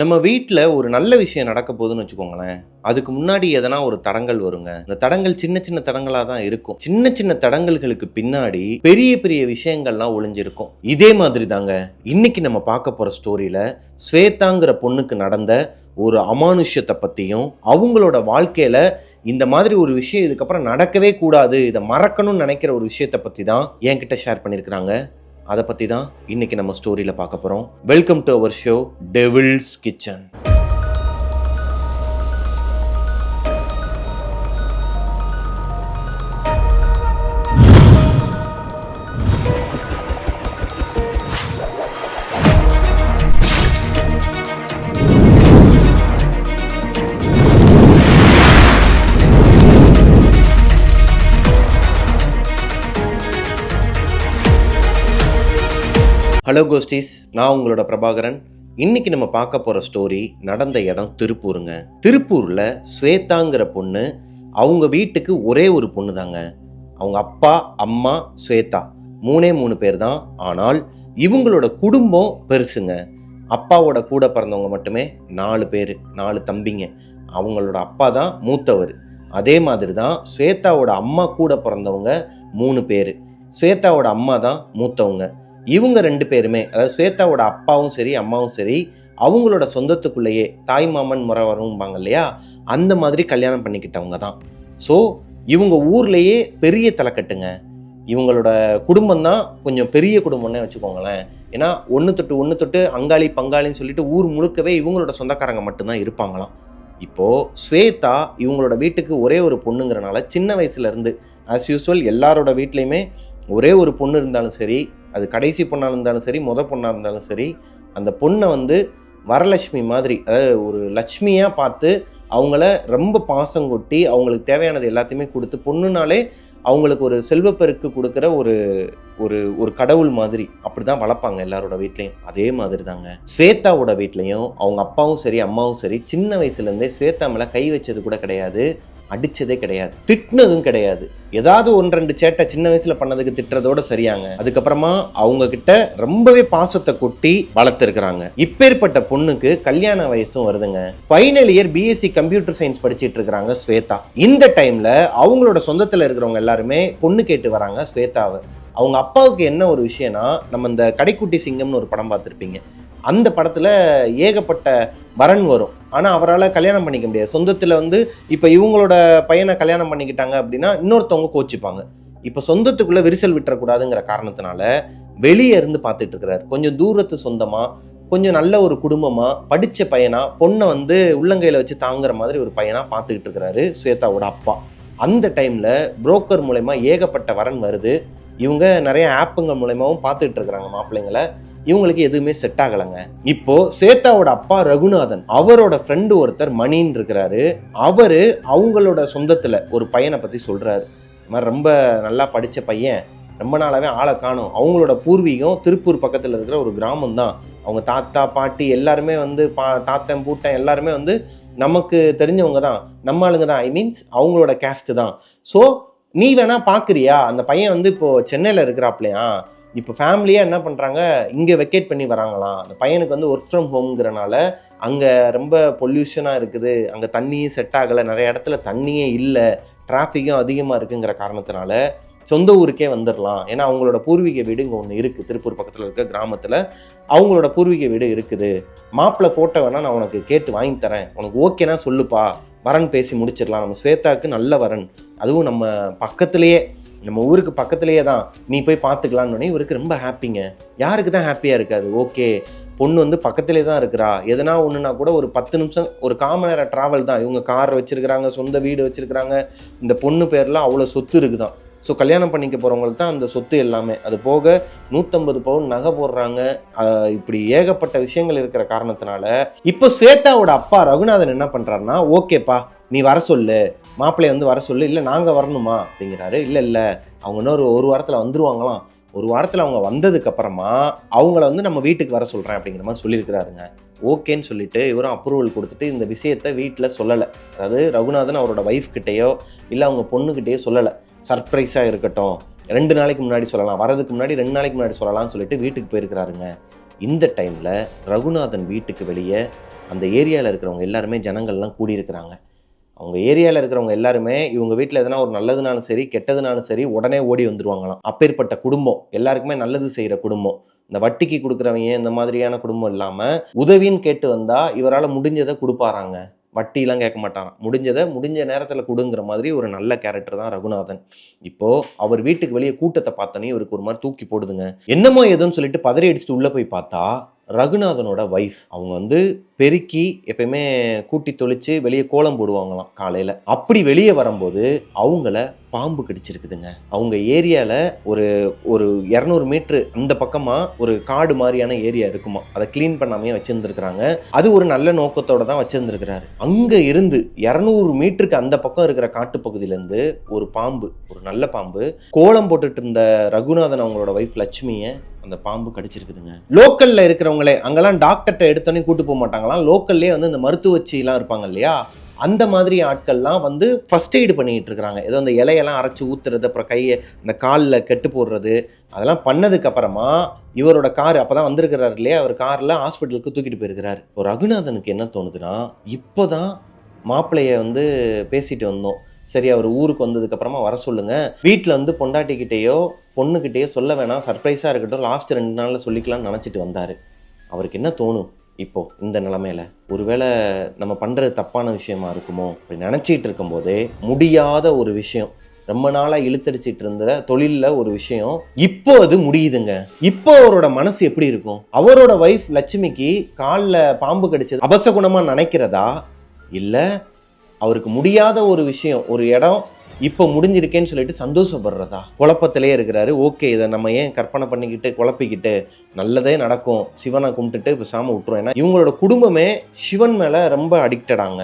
நம்ம வீட்டில் ஒரு நல்ல விஷயம் நடக்க போகுதுன்னு வச்சுக்கோங்களேன். அதுக்கு முன்னாடி எதனா ஒரு தடங்கள் வருங்க. இந்த தடங்கள் சின்ன சின்ன தடங்களாக தான் இருக்கும். சின்ன சின்ன தடங்கல்களுக்கு பின்னாடி பெரிய பெரிய விஷயங்கள்லாம் ஒளிஞ்சிருக்கும். இதே மாதிரி தாங்க. இன்னைக்கு நம்ம பார்க்க போகிற ஸ்டோரியில் ஸ்வேதாங்கிற பொண்ணுக்கு நடந்த ஒரு அமானுஷ்யத்தை பற்றியும் அவங்களோட வாழ்க்கையில் இந்த மாதிரி ஒரு விஷயம் இதுக்கப்புறம் நடக்கவே கூடாது இதை மறக்கணும்னு நினைக்கிற ஒரு விஷயத்தை பற்றி தான் என்கிட்ட ஷேர் பண்ணியிருக்கிறாங்க. அதை பற்றி தான் இன்னைக்கு நம்ம ஸ்டோரியில் பார்க்க போகிறோம் welcome to our show devil's kitchen hello ghosties நான் உங்களோட பிரபாகரன். இன்னைக்கு நம்ம பார்க்க போகிற ஸ்டோரி நடந்த இடம் திருப்பூருங்க. திருப்பூரில் ஸ்வேதாங்கிற பொண்ணு அவங்க வீட்டுக்கு ஒரே ஒரு பொண்ணு தாங்க அவங்க அப்பா அம்மா ஸ்வேதா. மூணே மூணு பேர் தான் ஆனால் இவங்களோட குடும்பம் பெருசுங்க. அப்பாவோட கூட பிறந்தவங்க மட்டுமே நாலு பேர் நாலு தம்பிங்க. அவங்களோட அப்பா தான் மூத்தவர். அதே மாதிரி தான் ஸ்வேதாவோட அம்மா கூட பிறந்தவங்க மூணு பேர். ஸ்வேதாவோட அம்மா தான் மூத்தவங்க. இவங்க ரெண்டு பேருமே அதாவது ஸ்வேதாவோட அப்பாவும் சரி அம்மாவும் சரி அவங்களோட சொந்தத்துக்குள்ளேயே தாய் மாமன் முறை வரும்பாங்க இல்லையா? அந்த மாதிரி கல்யாணம் பண்ணிக்கிட்டவங்க தான். ஸோ இவங்க ஊர்லேயே பெரிய தலைக்கட்டுங்க. இவங்களோட குடும்பம் தான் கொஞ்சம் பெரிய குடும்பம்னே வச்சுக்கோங்களேன். ஏன்னா ஒன்று தொட்டு ஒன்று தொட்டு அங்காளி பங்காளின்னு சொல்லிட்டு ஊர் முழுக்கவே இவங்களோட சொந்தக்காரங்க மட்டும்தான் இருப்பாங்களாம். இப்போது ஸ்வேதா இவங்களோட வீட்டுக்கு ஒரே ஒரு பொண்ணுங்கிறனால சின்ன வயசுலேருந்து ஆஸ் யூஸ்வல் எல்லாரோட வீட்லேயுமே ஒரே ஒரு பொண்ணு இருந்தாலும் சரி அது கடைசி பொண்ணாக இருந்தாலும் சரி முத பொண்ணாக இருந்தாலும் சரி அந்த பொண்ணை வந்து வரலட்சுமி மாதிரி அதாவது ஒரு லட்சுமியாக பார்த்து அவங்கள ரொம்ப பாசம் கொட்டி அவங்களுக்கு தேவையானது எல்லாத்தையுமே கொடுத்து பொண்ணுனாலே அவங்களுக்கு ஒரு செல்வப்பெருக்கு கொடுக்குற ஒரு ஒரு ஒரு கடவுள் மாதிரி அப்படி தான் வளர்ப்பாங்க எல்லாரோட வீட்லேயும். அதே மாதிரி தாங்க ஸ்வேதாவோட வீட்லேயும் அவங்க அப்பாவும் சரி அம்மாவும் சரி சின்ன வயசுலேருந்தே ஸ்வேதா மேலே கை வச்சது கூட கிடையாது. அடித்ததே கிடையாது. திட்டினதும் கிடையாது. ஏதாவது ஒன்று ரெண்டு சேட்டை சின்ன வயசில் பண்ணதுக்கு திட்டுறதோட சரியாங்க. அதுக்கப்புறமா அவங்க கிட்ட ரொம்பவே பாசத்தை கொட்டி வளர்த்துருக்குறாங்க. இப்பேற்பட்ட பொண்ணுக்கு கல்யாண வயசும் வருதுங்க. Final year BSc computer science படிச்சிட்டு இருக்கிறாங்க ஸ்வேதா. இந்த டைமில் அவங்களோட சொந்தத்தில் இருக்கிறவங்க எல்லாருமே பொண்ணு கேட்டு வராங்க ஸ்வேதாவை. அவங்க அப்பாவுக்கு என்ன ஒரு விஷயம்னா நம்ம இந்த கடைக்குட்டி சிங்கம்னு ஒரு படம் பார்த்துருப்பீங்க. அந்த படத்தில் ஏகப்பட்ட வரன் வரும். ஆனால் அவரால் கல்யாணம் பண்ணிக்க முடியாது. சொந்தத்தில் வந்து இப்போ இவங்களோட பையனை கல்யாணம் பண்ணிக்கிட்டாங்க அப்படின்னா இன்னொருத்தவங்க கோச்சிப்பாங்க. இப்போ சொந்தத்துக்குள்ளே விரிசல் விட்டுறக்கூடாதுங்கிற காரணத்தினால வெளியே இருந்து பார்த்துட்டு இருக்கிறார். கொஞ்சம் தூரத்து சொந்தமாக கொஞ்சம் நல்ல ஒரு குடும்பமாக படித்த பையனாக பொண்ணை வந்து உள்ளங்கையில் வச்சு தாங்குற மாதிரி ஒரு பையனாக பார்த்துக்கிட்டு இருக்கிறாரு சுயேதாவோட அப்பா. அந்த டைமில் புரோக்கர் மூலயமா ஏகப்பட்ட வரன் வருது. இவங்க நிறைய ஆப்புங்க மூலயமாவும் பார்த்துக்கிட்டு இருக்கிறாங்க மாப்பிள்ளைங்களை. இவங்களுக்கு எதுவுமே செட் ஆகலைங்க. இப்போ சேத்தாவோட அப்பா ரகுநாதன் அவரோட ஃப்ரெண்டு ஒருத்தர் மணின்னு இருக்கிறாரு. அவரு அவங்களோட சொந்தத்துல ஒரு பையனை பத்தி சொல்றாரு. மாதிரி ரொம்ப நல்லா படித்த பையன் ரொம்ப நாளாவே ஆளை காணும். அவங்களோட பூர்வீகம் திருப்பூர் பக்கத்தில் இருக்கிற ஒரு கிராமம் தான் அவங்க தாத்தா பாட்டி எல்லாருமே வந்து பா தாத்தன் பூட்டன் எல்லாருமே வந்து நமக்கு தெரிஞ்சவங்க தான் நம்ம ஆளுங்க தான் ஐ மீன்ஸ் அவங்களோட கேஸ்ட் தான். ஸோ நீ வேணா பார்க்குறியா அந்த பையன் வந்து இப்போ சென்னையில் இருக்கிறாப்லையா? இப்போ ஃபேமிலியாக என்ன பண்ணுறாங்க இங்கே வெக்கேட் பண்ணி வராங்களாம். அந்த பையனுக்கு வந்து ஒர்க் ஃப்ரம் ஹோம்ங்கிறனால அங்கே ரொம்ப பொல்யூஷனாக இருக்குது. அங்கே தண்ணியும் செட் ஆகலை. நிறைய இடத்துல தண்ணியே இல்லை. டிராஃபிக்கும் அதிகமாக இருக்குங்கிற காரணத்தினால சொந்த ஊருக்கே வந்துடலாம் ஏன்னா அவங்களோட பூர்வீக வீடு இங்கே ஒன்று இருக்குது திருப்பூர் பக்கத்தில் இருக்க கிராமத்தில். அவங்களோட பூர்வீக வீடு இருக்குது. மாப்பிள்ளை ஃபோட்டோ வேணால் நான் உனக்கு கேட்டு வாங்கி தரேன். உனக்கு ஓகேனா சொல்லுப்பா. வரன் பேசி முடிச்சிடலாம். நம்ம ஸ்வேதாவுக்கு நல்ல வரன். அதுவும் நம்ம பக்கத்துலேயே நம்ம ஊருக்கு பக்கத்துலேயே தான். நீ போய் பார்த்துக்கலான்னு இவருக்கு ரொம்ப ஹாப்பிங்க யாருக்கு தான் ஹாப்பியாக இருக்காது? ஓகே பொண்ணு வந்து பக்கத்துலேயே தான் இருக்கிறா. எதனா ஒன்றுனா கூட ஒரு பத்து நிமிஷம் ஒரு காம நேரம் ட்ராவல் தான். இவங்க கார் வச்சுருக்கிறாங்க சொந்த வீடு வச்சுருக்கிறாங்க. இந்த பொண்ணு பேர்லாம் அவ்வளோ சொத்து இருக்குதான். ஸோ கல்யாணம் பண்ணிக்க போகிறவங்களுக்கு தான் அந்த சொத்து எல்லாமே. அது போக நூற்றம்பது பவுன் நகை போடுறாங்க. இப்படி ஏகப்பட்ட விஷயங்கள் இருக்கிற காரணத்தினால இப்போ ஸ்வேதாவோட அப்பா ரகுநாதன் என்ன பண்ணுறாருன்னா ஓகேப்பா நீ வர சொல்லு. மாப்பிள்ளையை வந்து வர சொல்லு இல்லை நாங்கள் வரணுமா? அப்படிங்கிறாரு. இல்லை இல்லை. அவங்க இன்னொரு ஒரு வாரத்தில் வந்துருவாங்களாம். ஒரு வாரத்தில் அவங்க வந்ததுக்கப்புறமா அவங்கள வந்து நம்ம வீட்டுக்கு வர சொல்கிறேன் அப்படிங்கிற மாதிரி சொல்லியிருக்கிறாருங்க. ஓகேன்னு சொல்லிட்டு இவரும் அப்ரூவல் கொடுத்துட்டு இந்த விஷயத்தை வீட்டில் சொல்லலை. அதாவது ரகுநாதன் அவரோட ஒய்ஃப் கிட்டேயோ இல்லை அவங்க பொண்ணுக்கிட்டேயோ சொல்லலை. சர்ப்ரைஸாக இருக்கட்டும். ரெண்டு நாளைக்கு முன்னாடி சொல்லலாம். வரதுக்கு முன்னாடி ரெண்டு நாளைக்கு முன்னாடி சொல்லலாம்னு சொல்லிட்டு வீட்டுக்கு போயிருக்கிறாருங்க. இந்த டைமில் ரகுநாதன் வீட்டுக்கு வெளியே அந்த ஏரியாவில் இருக்கிறவங்க எல்லாருமே ஜனங்கள்லாம் கூடியிருக்கிறாங்க. அவங்க ஏரியாவில் இருக்கிறவங்க எல்லாருமே இவங்க வீட்டில் எதனா ஒரு நல்லதுனாலும் சரி கெட்டதுனாலும் சரி உடனே ஓடி வந்துருவாங்களாம். அப்பேற்பட்ட குடும்பம். எல்லாருக்குமே நல்லது செய்கிற குடும்பம். இந்த வட்டிக்கு கொடுக்குறவங்க இந்த மாதிரியான குடும்பம் இல்லாமல் உதவின்னு கேட்டு வந்தால் இவரால் முடிஞ்சதை கொடுப்பாராங்க. வட்டிலாம் கேட்க மாட்டாராம். முடிஞ்சதை முடிஞ்ச நேரத்தில் கொடுங்கிற மாதிரி ஒரு நல்ல கேரக்டர் தான் ரகுநாதன். இப்போது அவர் வீட்டுக்கு வெளியே கூட்டத்தை பார்த்தோன்னே இவருக்கு ஒரு மாதிரி தூக்கி போடுதுங்க. என்னமோ ஏதோன்னு சொல்லிட்டு பதறி அடிச்சுட்டு உள்ளே போய் பார்த்தா ரகுநாதனோட ஒய்ஃப் அவங்க வந்து பெருக்கி எப்பயுமே கூட்டி தொளிச்சு வெளியே கோலம் போடுவாங்களாம் காலையில். அப்படி வெளியே வரும்போது அவங்கள பாம்பு கடிச்சிருக்குதுங்க. அவங்க ஏரியாவில் ஒரு ஒரு இரநூறு மீட்ரு அந்த பக்கமாக ஒரு காடு மாதிரியான ஏரியா இருக்குமா. அதை க்ளீன் பண்ணாமையே வச்சுருந்துருக்குறாங்க. அது ஒரு நல்ல நோக்கத்தோடு தான் வச்சுருந்துருக்கிறாரு. அங்கே இருந்து இரநூறு மீட்டருக்கு அந்த பக்கம் இருக்கிற காட்டுப்பகுதியிலேருந்து ஒரு பாம்பு ஒரு நல்ல பாம்பு கோலம் போட்டுட்டு இருந்த ரகுநாதன் அவங்களோட ஒய்ஃப் லட்சுமியை அந்த பாம்பு கடிச்சிருக்குதுங்க. லோக்கல்ல இருக்கிறவங்களே அங்கெல்லாம் டாக்டர்கிட்ட எடுத்தோன்னே கூட்டு போக மாட்டாங்களாம். லோக்கல்லே வந்து இந்த மருத்துவச்சிலாம் இருப்பாங்க இல்லையா? அந்த மாதிரி ஆட்கள்லாம் வந்து ஃபர்ஸ்ட் எய்டு பண்ணிட்டு இருக்கிறாங்க. ஏதோ அந்த இலையெல்லாம் அரைச்சி ஊத்துறது அப்புறம் கையை இந்த காலில் கெட்டு போடுறது அதெல்லாம் பண்ணதுக்கு அப்புறமா இவரோட கார் அப்பதான் வந்திருக்கிறாரு இல்லையா? அவர் காரில் ஹாஸ்பிட்டலுக்கு தூக்கிட்டு போயிருக்கிறார். இப்போ ரகுநாதனுக்கு என்ன தோணுதுன்னா இப்போதான் மாப்பிள்ளைய வந்து பேசிட்டு வந்தோம். சரி அவர் ஊருக்கு வந்ததுக்கு அப்புறமா வர சொல்லுங்க. வீட்டில் வந்து பொண்டாட்டிக்கிட்டேயோ பொண்ணுக்கிட்டே சொல்ல வேணாம். சர்ப்ரைஸாக இருக்கட்டும். லாஸ்ட் ரெண்டு நாளில் சொல்லிக்கலாம்னு நினச்சிட்டு வந்தார். அவருக்கு என்ன தோணும்? இப்போ இந்த நிலமையில. ஒருவேளை நம்ம பண்ணுறது தப்பான விஷயமா இருக்குமோ? அப்படி நினச்சிட்டு இருக்கும்போதே முடியாத ஒரு விஷயம். ரொம்ப நாளாக இழுத்தடிச்சிட்டு இருந்த தொழிலில் ஒரு விஷயம் இப்போ அது முடியுதுங்க. இப்போ அவரோட மனசு எப்படி இருக்கும்? அவரோட ஒய்ஃப் லட்சுமிக்கு காலில் பாம்பு கடிச்சது அபசகுணமாக நினைக்கிறதா? இல்லை அவருக்கு முடியாத ஒரு விஷயம் ஒரு இடம் இப்போ முடிஞ்சிருக்கேன்னு சொல்லிட்டு சந்தோஷப்படுறதா? குழப்பத்திலே இருக்கிறாரு. ஓகே இதை நம்ம ஏன் கற்பனை பண்ணிக்கிட்டு குழப்பிக்கிட்டு நல்லதே நடக்கும் சிவனை கும்பிட்டுட்டு பேசாம விட்டுரும். ஏன்னா இவங்களோட குடும்பமே சிவன் மேலே ரொம்ப அடிக்டடாங்க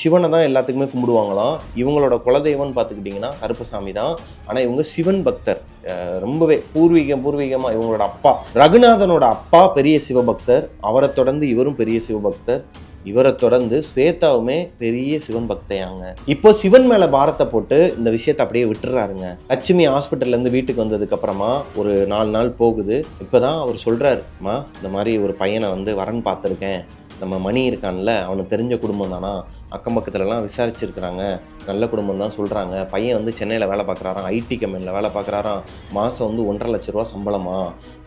சிவனை தான் எல்லாத்துக்குமே கும்பிடுவாங்களாம். இவங்களோட குலதெய்வம்னு பார்த்துக்கிட்டிங்கன்னா கருப்பசாமி தான். ஆனால் இவங்க சிவன் பக்தர். ரொம்பவே பூர்வீகம் பூர்வீகமாக இவங்களோட அப்பா. ரகுநாதனோட அப்பா பெரிய சிவபக்தர். அவரை தொடர்ந்து இவரும் பெரிய சிவபக்தர். இவரை தொடர்ந்து ஸ்வேதாவுமே பெரிய சிவன் பக்தையாங்க. இப்போ சிவன் மேல பாரத்தை போட்டு இந்த விஷயத்தை அப்படியே விட்டுறாருங்க. லட்சுமி ஹாஸ்பிட்டல்ல இருந்து வீட்டுக்கு வந்ததுக்கு அப்புறமா ஒரு நாலு நாள் போகுது. இப்பதான் அவர் சொல்றாருமா இந்த மாதிரி ஒரு பையனை வந்து வரன் பார்த்துருக்கேன். நம்ம மணி இருக்கான்ல அவனுக்கு தெரிஞ்ச குடும்பம் தானா? அக்கம் பக்கத்துலலாம் விசாரிச்சிருக்கிறாங்க. நல்ல குடும்பம் தான் சொல்கிறாங்க பையன் வந்து சென்னையில் வேலை பார்க்குறாராம். ஐடி கம்பெனியில் வேலை பார்க்குறாராம். மாதம் வந்து ஒன்றரை லட்ச ரூபா சம்பளமா?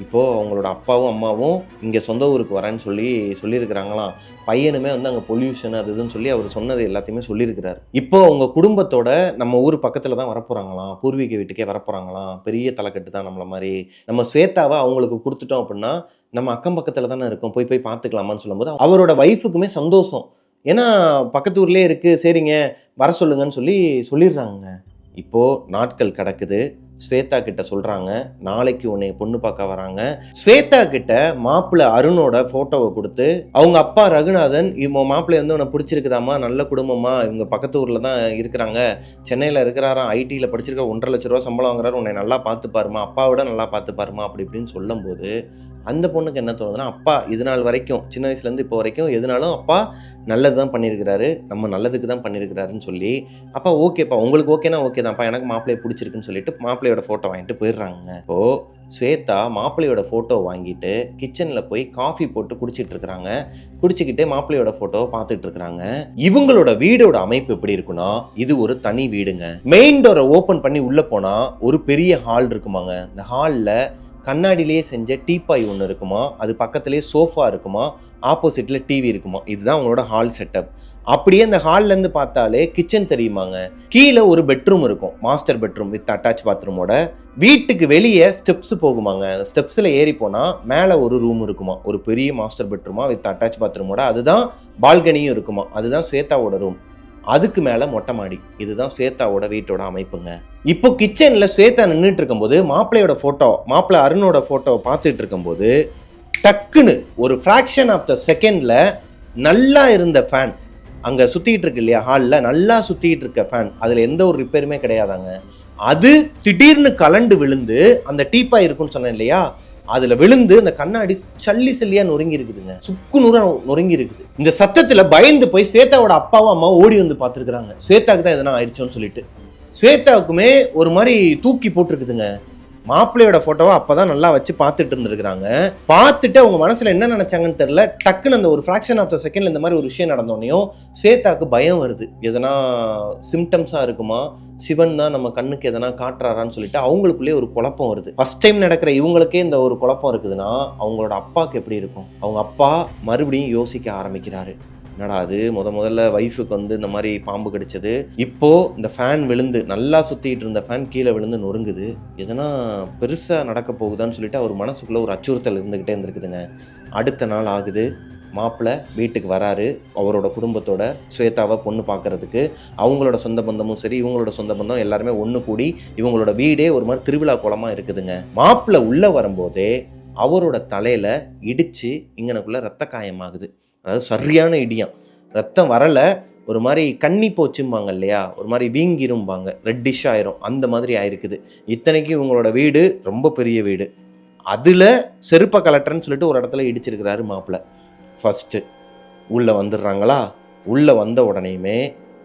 இப்போது அவங்களோட அப்பாவும் அம்மாவும் இங்கே சொந்த ஊருக்கு வரேன்னு சொல்லி சொல்லியிருக்கிறாங்களாம். பையனுமே வந்து அங்கே பொல்யூஷன் அது இதுன்னு சொல்லி அவர் சொன்னது எல்லாத்தையுமே சொல்லியிருக்கிறார். இப்போ அவங்க குடும்பத்தோட நம்ம ஊர் பக்கத்தில் தான் வரப்போகிறாங்களாம் பூர்வீக வீட்டுக்கே வரப்போகிறாங்களாம் பெரிய தலைக்கட்டு தான் நம்மளை மாதிரி. நம்ம ஸ்வேதாவை அவங்களுக்கு கொடுத்துட்டோம் அப்படின்னா நம்ம அக்கம் பக்கத்தில் தானே இருக்கோம். போய் போய் பார்த்துக்கலாமான்னு சொல்லும்போது அவரோட ஒய்ஃபுக்குமே சந்தோஷம். ஏன்னா பக்கத்து ஊர்லேயே இருக்குது சரிங்க வர சொல்லுங்கன்னு சொல்லி சொல்லிடுறாங்க இப்போது நாட்கள் கிடக்குது ஸ்வேதா கிட்ட சொல்கிறாங்க நாளைக்கு உன்னை பொண்ணு பார்க்க வராங்க. ஸ்வேதா கிட்ட மாப்பிள்ளை அருணோட ஃபோட்டோவை கொடுத்து அவங்க அப்பா ரகுநாதன் இவன் மாப்பிள்ளை வந்து உன்னை பிடிச்சிருக்குதாம்மா நல்ல குடும்பமா இவங்க பக்கத்து ஊரில் தான் இருக்கிறாங்க. சென்னையில் இருக்கிறாராம் ஐடியில் படிச்சிருக்க ஒன்றரை லட்ச ரூபா சம்பளம் வாங்குறாரு உன்னை நல்லா பார்த்துப்பாருமா அப்பாவோட நல்லா பார்த்துப்பாருமா அப்படி இப்படின்னு சொல்லும்போது அந்த பொண்ணுக்கு என்ன தோணுதுன்னா அப்பா இது நாள் வரைக்கும் சின்ன வயசுலேருந்து இப்போ வரைக்கும் எதுனாலும் அப்பா நல்லது தான் பண்ணியிருக்கிறாரு நம்ம நல்லதுக்கு தான் பண்ணியிருக்கிறாருன்னு சொல்லி அப்பா ஓகேப்பா உங்களுக்கு ஓகேனா ஓகே தான்ப்பா எனக்கு மாப்பிள்ளையை பிடிச்சிருக்குன்னு சொல்லிட்டு மாப்பிள்ளையோட ஃபோட்டோ வாங்கிட்டு போயிடுறாங்க. ஓ ஸ்வேதா மாப்பிள்ளையோட ஃபோட்டோ வாங்கிட்டு கிச்சனில் போய் காஃபி போட்டு குடிச்சிட்டு இருக்கிறாங்க. குடிச்சிக்கிட்டே மாப்பிள்ளையோட ஃபோட்டோவை பார்த்துட்டு இருக்கிறாங்க. இவங்களோட வீடோட அமைப்பு எப்படி இருக்குன்னா இது ஒரு தனி வீடுங்க. மெயின் டோரை ஓப்பன் பண்ணி உள்ளே போனால் ஒரு பெரிய ஹால் இருக்குமாங்க. இந்த ஹாலில் கண்ணாடியிலேயே செஞ்ச டீப்பாய் ஒன்று இருக்குமா? அது பக்கத்துலேயே சோஃபா இருக்குமா? ஆப்போசிட்டில் டிவி இருக்குமா? இதுதான் அவங்களோட ஹால் செட்டப். அப்படியே அந்த ஹால்லேருந்து பார்த்தாலே கிச்சன் தெரியுமாங்க? கீழே ஒரு பெட்ரூம் இருக்கும். மாஸ்டர் பெட்ரூம் வித் அட்டாச் பாத்ரூமோட வீட்டுக்கு வெளியே ஸ்டெப்ஸ் போகுமாங்க. ஸ்டெப்ஸில் ஏறி போனால் மேலே ஒரு ரூம் இருக்குமா? ஒரு பெரிய மாஸ்டர் பெட்ரூமா வித் அட்டாச் பாத்ரூமோட அதுதான் பால்கனியும் இருக்குமா? அதுதான் ஸ்வேதாவோட ரூம் அதுக்கு மேலே மொட்டை மாடி. இதுதான் ஸ்வேதாவோட வீட்டோட அமைப்புங்க. இப்போ கிச்சனில் ஸ்வேதா நின்றுட்டு இருக்கும்போது மாப்பிள்ளையோட ஃபோட்டோ மாப்பிள்ளை அருணோட ஃபோட்டோவை பார்த்துட்டு இருக்கும்போது டக்குன்னு ஒரு ஃப்ராக்ஷன் ஆஃப் த செகண்டில் நல்லா இருந்த ஃபேன் அங்கே சுற்றிக்கிட்டு இருக்கு இல்லையா ஹாலில் நல்லா சுற்றிக்கிட்டு இருக்க ஃபேன் அதில் எந்த ஒரு ரிப்பேருமே கிடையாதாங்க. அது திடீர்னு கலண்டு விழுந்து அந்த டீப்பாக இருக்குன்னு சொன்னேன் இல்லையா அதுல விழுந்து அந்த கண்ணாடி சல்லி சல்லியா நொறுங்கி இருக்குதுங்க. சுக்கு நூறா நொறுங்கி இருக்குது. இந்த சத்தத்துல பயந்து போய் ஸ்வேதாவோட அப்பாவும் அம்மாவும் ஓடி வந்து பார்த்துருக்குறாங்க. ஸ்வேதாக்கு தான் எதனா ஆயிடுச்சோன்னு சொல்லிட்டு. ஸ்வேதாவுக்குமே ஒரு மாதிரி தூக்கி போட்டிருக்குதுங்க. மாப்பிள்ளையோட போட்டோவை அப்பதான் நல்லா வச்சு பார்த்துட்டு இருந்திருக்காங்க பார்த்துட்டு அவங்க மனசுல என்ன நினைச்சாங்கன்னு தெரியல. டக்குன்னு அந்த ஒரு ஃபிராக்ஷன் ஆஃப் த செகண்ட்ல இந்த மாதிரி ஒரு விஷயம் நடந்தோடனையும் ஸ்வேதாக்கு பயம் வருது. எதனா சிம்டம்ஸா இருக்குமா? சிவன் தான் நம்ம கண்ணுக்கு எதனா காட்டுறாரான்னு சொல்லிட்டு அவங்களுக்குள்ளே ஒரு குழப்பம் வருது. ஃபர்ஸ்ட் டைம் நடக்கிற இவங்களுக்கே இந்த ஒரு குழப்பம் இருக்குதுன்னா அவங்களோட அப்பாவுக்கு எப்படி இருக்கும்? அவங்க அப்பா மறுபடியும் யோசிக்க ஆரம்பிக்கிறாரு. என்னடா அது? முத முதல்ல ஒய்ஃபுக்கு வந்து இந்த மாதிரி பாம்பு கடிச்சது. இப்போ இந்த ஃபேன் விழுந்து நல்லா சுத்திட்டு இருந்த ஃபேன் கீழே விழுந்து நொறுங்குது. எதனா பெருசா நடக்க போகுதான்னு சொல்லிட்டு அவர் மனசுக்குள்ள ஒரு அச்சுறுத்தல் இருந்துகிட்டே இருந்திருக்குதுங்க. அடுத்த நாள் ஆகுது. மாப்பிள்ளை வீட்டுக்கு வராரு. அவரோட குடும்பத்தோட ஸ்வேதாவை பொண்ணு பார்க்கறதுக்கு. அவங்களோட சொந்த பந்தமும் சரி இவங்களோட சொந்த பந்தம் எல்லாருமே ஒன்று கூடி இவங்களோட வீடே ஒரு மாதிரி திருவிழா குளமாக இருக்குதுங்க. மாப்பிள்ளை உள்ளே வரும்போதே அவரோட தலையில் இடித்து இங்கனக்குள்ளே ரத்த காயமாகுது. அதாவது சரியான இடியம் ரத்தம் வரல ஒரு மாதிரி கண்ணி போச்சும்பாங்க இல்லையா? ஒரு மாதிரி வீங்கிரும்பாங்க. ரெட்டிஷ் ஆயிரும். அந்த மாதிரி ஆயிருக்குது. இத்தனைக்கும் இவங்களோட வீடு ரொம்ப பெரிய வீடு. அதில் செருப்ப கலெக்டர்னு சொல்லிட்டு ஒரு இடத்துல இடிச்சிருக்கிறாரு மாப்பிள்ளை ஃபஸ்ட்டு உள்ளே வந்துடுறாங்களா? உள்ளே வந்த உடனேயுமே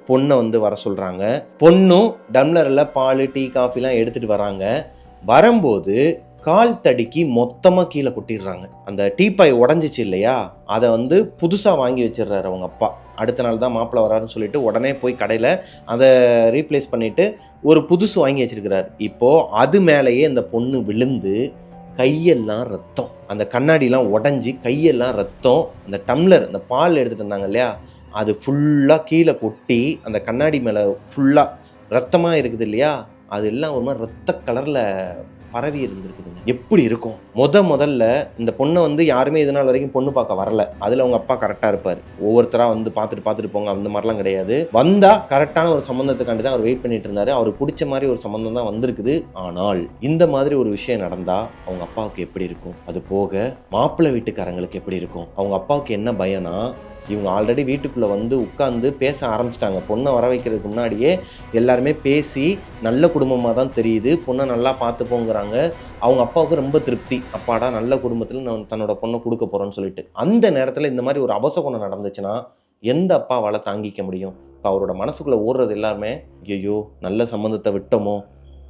பொண்ணை வந்து வர சொல்கிறாங்க பொண்ணும் டம்ளரில் பால் டீ காஃபிலாம் எடுத்துகிட்டு வராங்க. வரும்போது கால் தடுக்கி மொத்தமாக கீழே கொட்டிடுறாங்க. அந்த டீப்பாய் உடஞ்சிச்சு இல்லையா? அதை வந்து புதுசாக வாங்கி வச்சிடுறாரு அவங்க அப்பா. அடுத்த நாள் தான் மாப்பிள்ளை வராருன்னு சொல்லிட்டு உடனே போய் கடையில் அதை ரீப்ளேஸ் பண்ணிவிட்டு ஒரு புதுசு வாங்கி வச்சிருக்கிறார். இப்போது அது மேலேயே இந்த பொண்ணு விழுந்து கையெல்லாம் ரத்தம். அந்த கண்ணாடிலாம் உடஞ்சி கையெல்லாம் ரத்தம். அந்த டம்ளர் அந்த பால் எடுத்துகிட்டு வந்தாங்க இல்லையா? அது ஃபுல்லாக கீழே கொட்டி அந்த கண்ணாடி மேலே ஃபுல்லாக ரத்தமாக இருக்குது இல்லையா? அது எல்லாம் ஒரு மாதிரி ரத்த கலரில் பரவி இருந்திருக்குதுங்க. எப்படி இருக்கும்? முத முதல்ல இந்த பொண்ணை வந்து யாருமே இது நாள் வரைக்கும் பொண்ணு பார்க்க வரல. அதில் அவங்க அப்பா கரெக்டாக இருப்பார். ஒவ்வொருத்தராக வந்து பார்த்துட்டு பார்த்துட்டு போங்க அந்த மாதிரிலாம் கிடையாது. வந்தால் கரெக்டான ஒரு சம்மந்தத்துக்காண்டி தான் அவர் வெயிட் பண்ணிட்டு இருந்தாரு. அவருக்கு பிடிச்ச மாதிரி ஒரு சம்மந்தம் தான் வந்திருக்குது. ஆனால் இந்த மாதிரி ஒரு விஷயம் நடந்தால் அவங்க அப்பாவுக்கு எப்படி இருக்கும்? அது போக மாப்பிள்ளை வீட்டுக்காரங்களுக்கு எப்படி இருக்கும்? அவங்க அப்பாவுக்கு என்ன பயம்னா இவங்க ஆல்ரெடி வீட்டுக்குள்ளே வந்து உட்காந்து பேச ஆரம்பிச்சிட்டாங்க. பொண்ணை வர வைக்கிறதுக்கு முன்னாடியே எல்லாருமே பேசி நல்ல குடும்பமாக தான் தெரியுது. பொண்ணை நல்லா பார்த்துப்போங்கிறாங்க. அவங்க அப்பாவுக்கு ரொம்ப திருப்தி. அப்பாடா நல்ல குடும்பத்தில் நான் தன்னோட பொண்ணை கொடுக்க போகிறேன்னு சொல்லிட்டு. அந்த நேரத்தில் இந்த மாதிரி ஒரு அபசகுணம் நடந்துச்சுன்னா எந்த அப்பாவால் தாங்கிக்க முடியும்? இப்போ அவரோட மனசுக்குள்ளே ஓடுறது எல்லாருமே ஐயோ நல்ல சம்மந்தத்தை விட்டோமோ?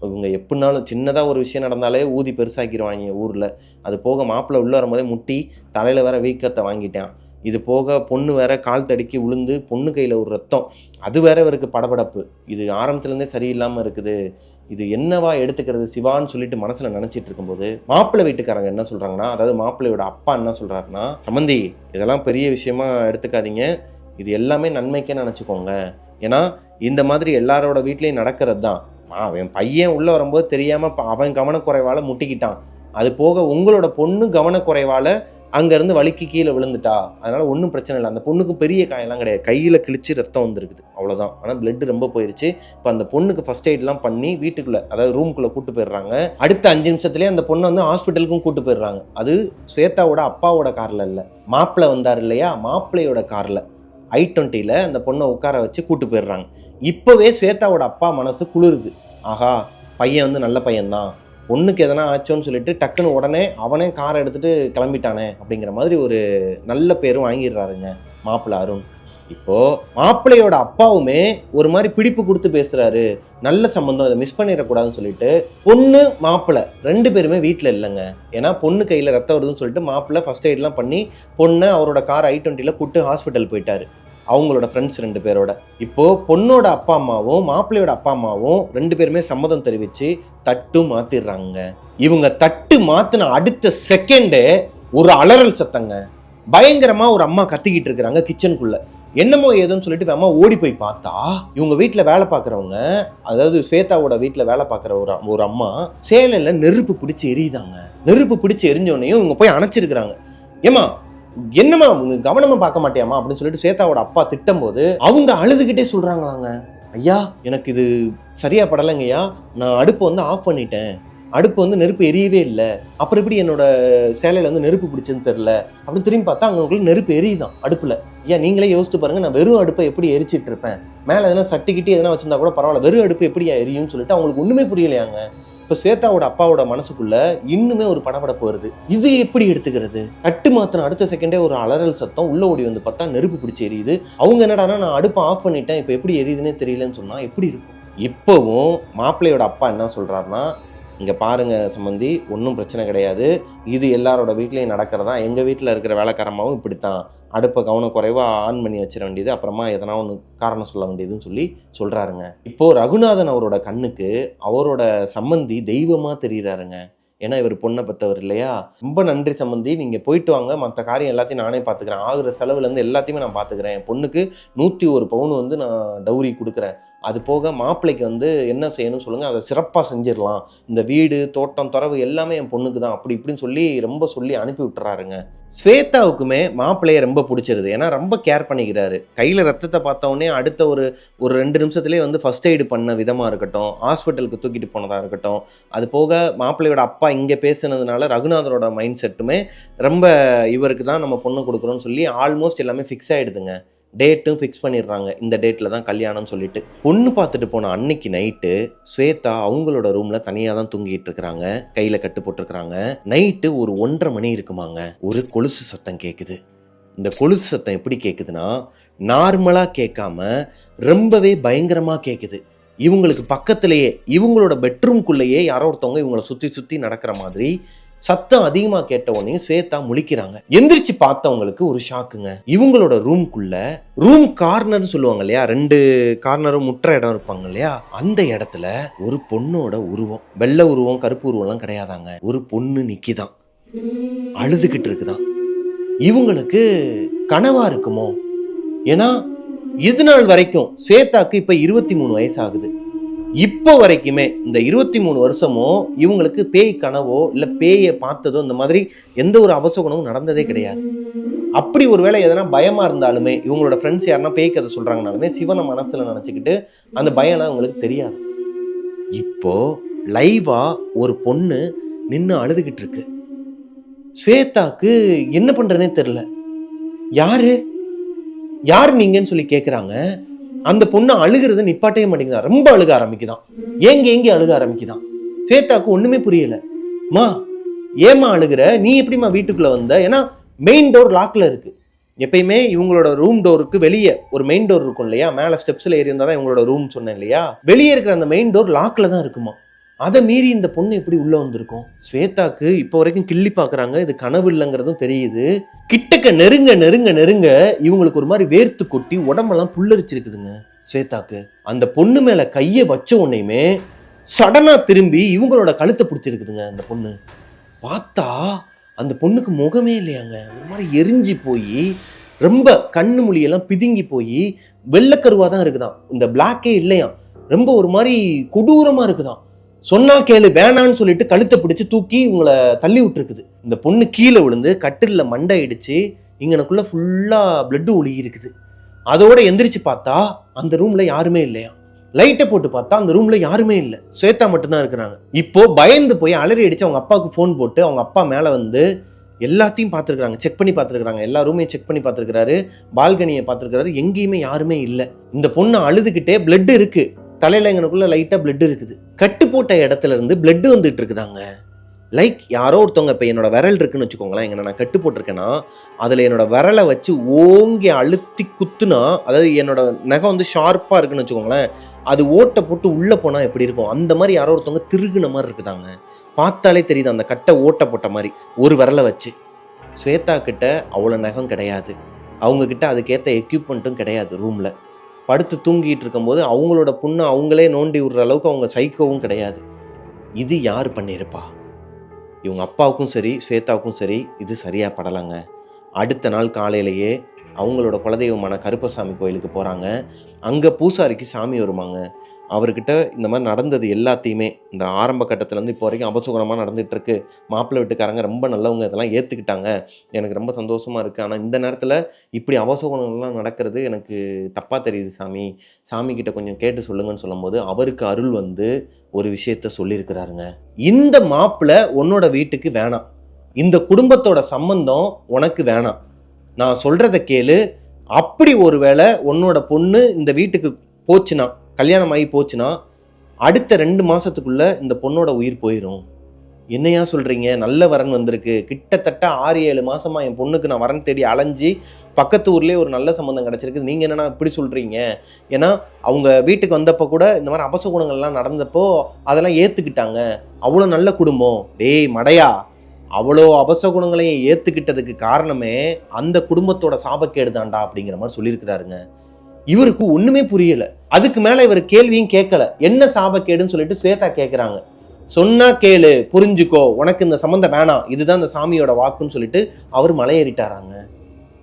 இவங்க எப்படினாலும் சின்னதாக ஒரு விஷயம் நடந்தாலே ஊதி பெருசாக்கிடுவாங்க ஊரில். அது போக மாப்பிள்ளை உள்ளே வரும்போதே முட்டி தலையில் வேற வீக்கத்தை வாங்கிட்டான். இது போக பொண்ணு வேற கால் தடுக்கி விழுந்து பொண்ணு கையில் ஒரு ரத்தம். அது வேற இவருக்கு படபடப்பு. இது ஆரம்பத்துலேருந்தே சரியில்லாமல் இருக்குது. இது என்னவா எடுத்துக்கிறது சிவான்னு சொல்லிட்டு மனசில் நினச்சிட்டு இருக்கும்போது மாப்பிள்ளை வீட்டுக்காரங்க என்ன சொல்கிறாங்கன்னா அதாவது மாப்பிள்ளையோட அப்பா என்ன சொல்கிறாருன்னா சம்மந்தி இதெல்லாம் பெரிய விஷயமா எடுத்துக்காதீங்க. இது எல்லாமே நன்மைக்கே நினச்சிக்கோங்க. ஏன்னா இந்த மாதிரி எல்லாரோட வீட்லேயும் நடக்கிறது தான். அவன் பையன் உள்ளே வரும்போது தெரியாமல் அவன் கவனக்குறைவால் முட்டிக்கிட்டான். அது போக உங்களோட பொண்ணு கவனக்குறைவால் அங்கேருந்து வலிக்கு கீழே விழுந்துட்டா அதனால் ஒன்றும் பிரச்சனை இல்லை. அந்த பொண்ணுக்கு பெரிய காயெல்லாம் கிடையாது. கையில் கிழிச்சு ரத்தம் வந்துருக்குது. அவ்வளோதான் ஆனால் blood ரொம்ப போயிடுச்சு இப்போ அந்த பொண்ணுக்கு ஃபர்ஸ்ட் எய்ட்லாம் பண்ணி வீட்டுக்குள்ளே அதாவது ரூம்குள்ளே கூட்டு போயிடுறாங்க. அடுத்த அஞ்சு நிமிஷத்துலேயே அந்த பொண்ணை வந்து ஹாஸ்பிட்டலுக்கும் கூட்டு போயிடுறாங்க. அது ஸ்வேதாவோட அப்பாவோட காரில் இல்லை. மாப்பிள்ளை வந்தார் இல்லையா? மாப்பிள்ளையோட காரில். ஐ டுவெண்ட்டியில் அந்த பொண்ணை உட்கார வச்சு கூட்டு போயிடுறாங்க. இப்போவே ஸ்வேதாவோட அப்பா மனசு குளிருது. ஆஹா பையன் வந்து நல்ல பையன்தான். பொண்ணுக்கு எதனா ஆச்சோன்னு சொல்லிட்டு டக்குன்னு உடனே அவனே காரை எடுத்துகிட்டு கிளம்பிட்டானே அப்படிங்கிற மாதிரி ஒரு நல்ல பேரும் வாங்கிடுறாருங்க மாப்பிள்ளை அருண். இப்போது மாப்பிள்ளையோட அப்பாவுமே ஒரு மாதிரி பிடிப்பு கொடுத்து பேசுகிறாரு நல்ல சம்பந்தம் இதை மிஸ் பண்ணிடக்கூடாதுன்னு சொல்லிட்டு பொண்ணு மாப்பிள்ளை ரெண்டு பேருமே வீட்டில் இல்லைங்க. ஏன்னா பொண்ணு கையில் ரத்தம் வருதுன்னு சொல்லிட்டு மாப்பிள்ளை ஃபர்ஸ்ட் எய்ட்லாம் பண்ணி பொண்ணை அவரோட கார் ஐ டுவெண்ட்டியில் கூப்பிட்டு ஹாஸ்பிட்டல் போயிட்டாரு. அவங்களோட ஃப்ரெண்ட்ஸ் ரெண்டு பேரோட. இப்போது பொண்ணோட அப்பா அம்மாவும் மாப்பிள்ளையோட அப்பா அம்மாவும் ரெண்டு பேருமே சம்மதம் தெரிவித்து தட்டு மாற்றிடுறாங்க இவங்க தட்டு மாற்றின அடுத்த செகண்டே ஒரு அலறல் சத்தங்க. பயங்கரமாக ஒரு அம்மா கத்திக்கிட்டு இருக்கிறாங்க கிச்சனுக்குள்ளே என்னமோ ஏதோன்னு சொல்லிட்டு அம்மா ஓடி போய் பார்த்தா இவங்க வீட்டில் வேலை பார்க்குறவங்க அதாவது ஸ்வேதாவோட வீட்டில் வேலை பார்க்குற ஒரு ஒரு அம்மா சேலையில் நெருப்பு பிடிச்சி எரியுதாங்க. நெருப்பு பிடிச்சி எரிஞ்சோடனையும் இவங்க போய் அணைச்சிருக்கிறாங்க. ஏமா என்னம்மா உங்க கவனமா பார்க்க மாட்டியாமா அப்படின்னு சொல்லிட்டு சேத்தாவோட அப்பா திட்டம் போது அவங்க அழுதுகிட்டே சொல்றாங்களாங்க. ஐயா எனக்கு இது சரியா படலைங்கய்யா. நான் அடுப்பை வந்து ஆஃப் பண்ணிட்டேன். அடுப்பு வந்து நெருப்பு எரியவே இல்லை. அப்புறம் எப்படி என்னோட சேலையில வந்து நெருப்பு பிடிச்சதுன்னு தெரில அப்படின்னு திரும்பி பார்த்தா அவங்களுக்கு நெருப்பு எரியுதான் அடுப்புல. ஐயா நீங்களே யோசித்து பாருங்க நான் வெறும் அடுப்பை எப்படி எரிச்சிட்டு இருப்பேன்? மேலே எதனா சட்டிக்கிட்டு எதனா வச்சிருந்தா கூட பரவாயில்ல வெறும் அடுப்பு எப்படியா எரியும்னு சொல்லிட்டு அவங்களுக்கு ஒன்றுமே புரியலையாங்க. இப்போ ஸ்வேதாவோட அப்பாவோட மனசுக்குள்ள இன்னுமே ஒரு படபடப்பு வருது. இது எப்படி எடுத்துக்கிறது? தட்டு மாத்தின அடுத்த செகண்டே ஒரு அலறல் சத்தம் உள்ள ஓடி வந்து பார்த்தா நெருப்பு பிடிச்சி எரியுது. அவங்க என்னடானா நான் அடுப்பை ஆஃப் பண்ணிட்டேன். இப்போ எப்படி எரியுதுன்னே தெரியலன்னு சொன்னா எப்படி இருக்கும்? இப்போவும் மாப்பிள்ளையோட அப்பா என்ன சொல்றாருன்னா இங்கே பாருங்க சம்மந்தி ஒன்றும் பிரச்சனை கிடையாது. இது எல்லாரோட வீட்லேயும் நடக்கிறதா? எங்கள் வீட்டில் இருக்கிற வேலைக்காரமாவும் இப்படித்தான். அடுப்பை கவனக்குறைவாக ஆன் பண்ணி வச்சிட வேண்டியது அப்புறமா எதனா ஒன்று காரணம் சொல்ல வேண்டியதுன்னு சொல்லி சொல்கிறாருங்க இப்போது ரகுநாதன் அவரோட கண்ணுக்கு அவரோட சம்மந்தி தெய்வமாக தெரியுறாருங்க. ஏன்னா இவர் பொண்ணை பெற்றவர் இல்லையா? ரொம்ப நன்றி சம்மந்தி நீங்கள் போயிட்டு வாங்க. மற்ற காரியம் எல்லாத்தையும் நானே பார்த்துக்கிறேன் ஆகுற செலவுலேருந்து எல்லாத்தையுமே நான் பார்த்துக்கிறேன் என் பொண்ணுக்கு நூற்றி ஒரு பவுன் வந்து நான் டவுரி கொடுக்குறேன். அது போக மாப்பிள்ளைக்கு வந்து என்ன செய்யணும்னு சொல்லுங்கள் அதை சிறப்பாக செஞ்சிடலாம். இந்த வீடு தோட்டம் துறவு எல்லாமே என் பொண்ணுக்கு தான். அப்படி இப்படின்னு சொல்லி ரொம்ப சொல்லி அனுப்பி விட்டுறாருங்க. ஸ்வேதாவுக்குமே மாப்பிள்ளையை ரொம்ப பிடிச்சிருது. ஏன்னா ரொம்ப கேர் பண்ணிக்கிறாரு. கையில் ரத்தத்தை பார்த்தோன்னே அடுத்த ஒரு ஒரு ரெண்டு நிமிஷத்துலேயே வந்து ஃபர்ஸ்ட் எய்டு பண்ண விதமாக இருக்கட்டும் ஹாஸ்பிட்டலுக்கு தூக்கிட்டு போனதாக இருக்கட்டும். அது போக மாப்பிள்ளையோட அப்பா இங்கே பேசுனதுனால ரகுநாதரோட மைண்ட் செட்டுமே ரொம்ப இவருக்கு தான் நம்ம பொண்ணு கொடுக்குறோன்னு சொல்லி ஆல்மோஸ்ட் எல்லாமே ஃபிக்ஸ் ஆகிடுதுங்க டேட்டும் ஃபிக்ஸ் பண்ணிடுறாங்க. இந்த டேட்டில் தான் கல்யாணம்னு சொல்லிட்டு. பொண்ணு பார்த்துட்டு போன அன்னைக்கு நைட்டு ஸ்வேதா அவங்களோட ரூமில் தனியாக தான் தூங்கிட்டு இருக்கிறாங்க. கையில் கட்டு போட்டிருக்கிறாங்க. நைட்டு ஒரு ஒன்றரை மணி இருக்குமாங்க. ஒரு கொலுசு சத்தம் கேட்குது இந்த கொலுசு சத்தம் எப்படி கேட்குதுன்னா நார்மலாக கேட்காம ரொம்பவே பயங்கரமாக கேட்குது இவங்களுக்கு பக்கத்திலேயே இவங்களோட பெட்ரூம்குள்ளேயே யாரோ ஒருத்தவங்க இவங்கள சுற்றி சுற்றி நடக்கிற மாதிரி சத்தம் அதிகமாக கேட்ட உடனே ஸ்வேதா முழிக்கிறாங்க. எந்திரிச்சு பார்த்தவங்களுக்கு ஒரு ஷாக்குங்க. இவங்களோட ரூம்குள்ள ரூம் கார்னர்னு சொல்லுவாங்க இல்லையா? ரெண்டு கார்னரும் முற்ற இடம் இருப்பாங்க இல்லையா? அந்த இடத்துல ஒரு பொண்ணோட உருவம். வெள்ளை உருவம் கருப்பு உருவம்லாம் கிடையாதாங்க. ஒரு பொண்ணு நிக்கிதான். அழுதுகிட்டு இருக்குதான். இவங்களுக்கு கனவா இருக்குமோ? ஏன்னா இது நாள் வரைக்கும் ஸ்வேதாக்கு இப்போ இருபத்தி மூணு வயசு ஆகுது. இப்போ வரைக்குமே இந்த இருபத்தி மூணு வருஷமும் இவங்களுக்கு பேய் கனவோ இல்லை பேயை பார்த்ததோ இந்த மாதிரி எந்த ஒரு அவசகுணமும் நடந்ததே கிடையாது. அப்படி ஒருவேளை எதனா பயமாக இருந்தாலுமே இவங்களோட ஃப்ரெண்ட்ஸ் யாருன்னா பேய் கதை சொல்கிறாங்கனாலுமே சிவனை மனசில் நினச்சிக்கிட்டு அந்த பயம்லாம் அவங்களுக்கு தெரியாது. இப்போ லைவாக ஒரு பொண்ணு நின்று அழுதுகிட்டு இருக்கு. ஸ்வேதாக்கு என்ன பண்ணுறனே தெரில யாரு? யார் நீங்கன்னு சொல்லி கேட்குறாங்க அந்த பொண்ணு அழுகிறது நிப்பாட்டவே மாட்டேங்குதா. ரொம்ப அழுக ஆரம்பிக்குதான். ஏங்க ஏங்க அழுக ஆரம்பிக்குதான். சேத்தாக்கு ஒண்ணுமே புரியல. மா ஏமா அழுகிற? நீ எப்படிம்மா வீட்டுக்குள்ள வந்த? ஏன்னா மெயின் டோர் லாக்ல இருக்கு. எப்பயுமே இவங்களோட ரூம் டோருக்கு வெளியே ஒரு மெயின் டோர் இருக்கும் இல்லையா? மேல ஸ்டெப்ஸ்ல ஏறி இருந்தா தான் இவங்களோட ரூம் சொன்னேன் இல்லையா? வெளியே இருக்கிற அந்த மெயின் டோர் லாக்ல தான் இருக்குமா? அதை மீறி இந்த பொண்ணு எப்படி உள்ளே வந்திருக்கும். ஸ்வேதாக்கு இப்போ வரைக்கும் கிள்ளி பார்க்குறாங்க. இது கனவு இல்லைங்கிறதும் தெரியுது. கிட்டக்க நெருங்க நெருங்க நெருங்க இவங்களுக்கு ஒரு மாதிரி வேர்த்து கொட்டி உடம்பெல்லாம் புல்லரிச்சிருக்குதுங்க ஸ்வேதாக்கு. அந்த பொண்ணு மேலே கையை வச்ச உடனேயுமே சடனாக திரும்பி இவங்களோட கழுத்தை பிடிச்சிருக்குதுங்க அந்த பொண்ணு. பார்த்தா அந்த பொண்ணுக்கு முகமே இல்லையாங்க. ஒரு மாதிரி எரிஞ்சு போய் ரொம்ப கண்ணு மொழியெல்லாம் பிதுங்கி போய் வெள்ளக்கருவாக தான் இருக்குதாம். இந்த பிளாக்கே இல்லையாம். ரொம்ப ஒரு மாதிரி கொடூரமாக இருக்குதாம். சொன்னா கேளு வேணான்னு சொல்லிட்டு கழுத்தை பிடிச்சு தூக்கி உங்களை தள்ளி விட்டுருக்குது. இந்த பொண்ணு கீழே விழுந்து கட்டிலில் மண்டை இடிச்சு இங்கனக்குள்ள ஃபுல்லா பிளட்டு ஒழுகி இருக்குது அதோட எந்திரிச்சு பார்த்தா அந்த ரூம்ல யாருமே இல்லையா லைட்டை போட்டு பார்த்தா அந்த ரூம்ல யாருமே இல்லை. ஸ்வேதா மட்டும்தான் இருக்கிறாங்க. இப்போ பயந்து போய் அலறி அடிச்சு அவங்க அப்பாவுக்கு ஃபோன் போட்டு அவங்க அப்பா மேல வந்து எல்லாத்தையும் பார்த்துருக்காங்க செக் பண்ணி பார்த்துருக்காங்க எல்லா ரூமையும் செக் பண்ணி பார்த்துருக்காரு பால்கனியை பார்த்துருக்காரு எங்கேயுமே யாருமே இல்லை. இந்த பொண்ணு அழுதுகிட்டே பிளட் இருக்கு. தலையில் எங்கனுக்குள்ள லைட்டாக பிளட் இருக்குது. கட்டு போட்ட இடத்துல இருந்து பிளட் வந்துட்டு இருக்குதாங்க. லைக் யாரோ ஒருத்தவங்க இப்போ என்னோட விரல் இருக்குன்னு வச்சுக்கோங்களேன் எங்க நான் கட்டு போட்டிருக்கேன்னா அதில் என்னோட விரலை வச்சு ஓங்கி அழுத்தி குத்துனா அதாவது என்னோட நகம் வந்து ஷார்ப்பாக இருக்குன்னு வச்சுக்கோங்களேன் அது ஓட்டை போட்டு உள்ளே போனால் எப்படி இருக்கும்? அந்த மாதிரி யாரோ ஒருத்தவங்க திருகுன மாதிரி இருக்குதாங்க. பார்த்தாலே தெரியுது அந்த கட்டை ஓட்டை போட்ட மாதிரி ஒரு விரலை வச்சு. ஸ்வேதா கிட்ட அவ்வளோ நகம் கிடையாது. அவங்கக்கிட்ட அதுக்கேற்ற எக்யூப்மெண்ட்டும் கிடையாது ரூமில் படுத்து தூங்கிட்டு இருக்கும்போது அவங்களோட புண்ணை அவங்களே நோண்டி விடுற அளவுக்கு அவங்க சைக்கோவும் கிடையாது. இது யார் பண்ணியிருப்பா? இவங்க அப்பாவுக்கும் சரி ஸ்வேதாவுக்கும் சரி இது சரியாக படலைங்க. அடுத்த நாள் காலையிலேயே அவங்களோட குலதெய்வமான கருப்பசாமி கோயிலுக்கு போகிறாங்க அங்கே பூசாரிக்கு சாமி வருமாங்க. அவர்கிட்ட இந்த மாதிரி நடந்தது எல்லாத்தையுமே இந்த ஆரம்ப கட்டத்துலேருந்து இப்போ வரைக்கும் அபசுகரமாக நடந்துகிட்ருக்கு மாப்பிள்ளை வீட்டுக்காரங்க ரொம்ப நல்லவங்க இதெல்லாம் ஏற்றுக்கிட்டாங்க எனக்கு ரொம்ப சந்தோஷமாக இருக்குது ஆனால் இந்த நேரத்தில் இப்படி அபசுகரங்கள்லாம் நடக்கிறது எனக்கு தப்பாக தெரியுது சாமி. சாமி கிட்ட கொஞ்சம் கேட்டு சொல்லுங்கன்னு சொல்லும்போது அவருக்கு அருள் வந்து ஒரு விஷயத்த சொல்லியிருக்கிறாருங்க. இந்த மாப்பிள்ளை உன்னோட வீட்டுக்கு வேணாம். இந்த குடும்பத்தோட சம்பந்தம் உனக்கு வேணாம். நான் சொல்கிறத கேளு. அப்படி ஒருவேளை உன்னோட பொண்ணு இந்த வீட்டுக்கு போச்சுன்னா கல்யாணம் ஆகி போச்சுன்னா அடுத்த ரெண்டு மாதத்துக்குள்ளே இந்த பொண்ணோட உயிர் போயிடும் என்னையா சொல்கிறீங்க நல்ல வரன் வந்திருக்கு. கிட்டத்தட்ட ஆறு ஏழு மாதமாக என் பொண்ணுக்கு நான் வரன் தேடி அலைஞ்சி பக்கத்து ஊர்லேயே ஒரு நல்ல சம்மந்தம் கிடச்சிருக்கு. நீங்கள் என்னென்னா இப்படி சொல்கிறீங்க ஏன்னா அவங்க வீட்டுக்கு வந்தப்போ கூட இந்த மாதிரி அபசகுணங்கள்லாம் நடந்தப்போ அதெல்லாம் ஏற்றுக்கிட்டாங்க அவ்வளோ நல்ல குடும்பம். டேய் மடையா. அவ்வளோ அபசகுணங்களையும் ஏற்றுக்கிட்டதுக்கு காரணமே அந்த குடும்பத்தோட சாபக்கேடு தான்டா அப்படிங்கிற மாதிரி சொல்லியிருக்கிறாருங்க. இவருக்கு ஒன்றுமே புரியல. அதுக்கு மேலே இவர் கேள்வியும் கேட்கல. என்ன சாபக்கேடுன்னு சொல்லிட்டு ஸ்வேதா கேட்குறாங்க சொன்னா கேளு புரிஞ்சுக்கோ உனக்கு இந்த சம்மந்தம் வேணாம். இதுதான் இந்த சாமியோட வாக்குன்னு சொல்லிட்டு அவர் மலையேறிட்டாராங்க.